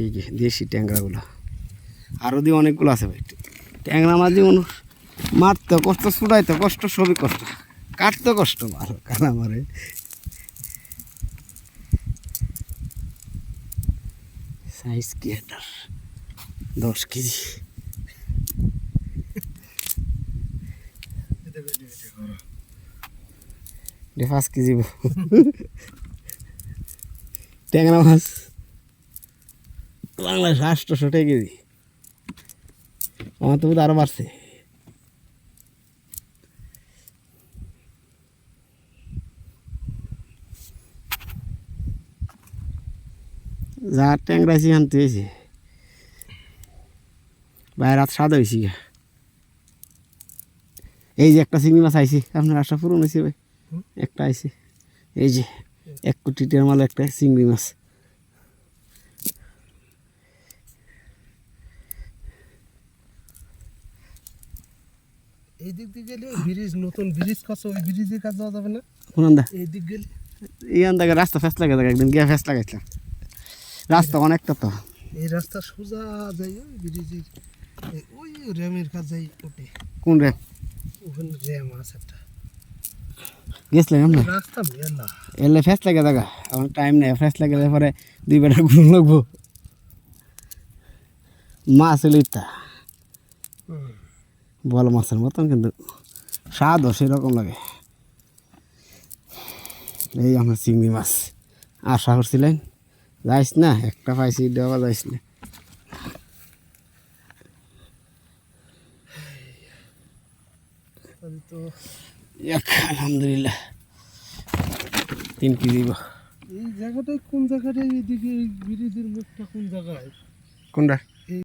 এই যে দেশি ট্যাংরাগুলো। আরও দিয়ে অনেকগুলো আছে ভাই। ট্যাংরা মাছ যেমন মারতে কষ্ট, ছুটাইতে কষ্ট, সবই কষ্ট। কাটতে কষ্ট ভালো কানা মারে। সাইজ কি এটার দশ কেজি। পাঁচ কেজি। ট্যাংরা মাছ। বাংলাদেশ আটশোশো টাকা কেজি আমার তো বোধ আরও বাড়ছে। যা ট্যাংরাছি আনতে হয়েছে। বাইরে রাত সাদা হয়েছি এই যে একটা চিংড়ি মাছ আইছি আপনার আশা পূরণ হয়েছে ভাই? একটা আইছে। এই যে এক কোটি টাকার মাল একটা চিংড়ি মাছ। এই দিক দিয়ে গেলে ব্রিজ নতুন ব্রিজ করছে ওই ব্রিজের কাজ যাওয়া যাবে না। শুনান দা এই দিক গেলে ইয়ান থেকে রাস্তা ফেস লাগে থাকে একদিন গিয়ে ফেস লাগাইছিলাম। রাস্তা অনেকটা তো। এই রাস্তা সোজা যাই ওই ব্রিজের ওই র্যামের কাজ যাই ওটে কোন রে ওখানে র্যাম আছে একটা। গেছিলাম আমরা। রাস্তা মেলা। এলে ফেস লাগে দেখা আমার টাইম নেই ফেস লাগে পরে দুই বেটা ঘুম লাগবো। মাছ ইত্যা বল মাছের মতন কিন্তু স্বাদও সেরকম লাগে। এই আমার চিংড়ি মাছ। আশা করছিলেন যাইস না? একটা পাইছি দেওয়া যাইস না। আলহামদুলিল্লাহ। তিন কেজি এই জায়গাটায় কোন জায়গাটায় এইদিকে এই ব্রিজের মুখটা কোন জায়গায়? কোনটা?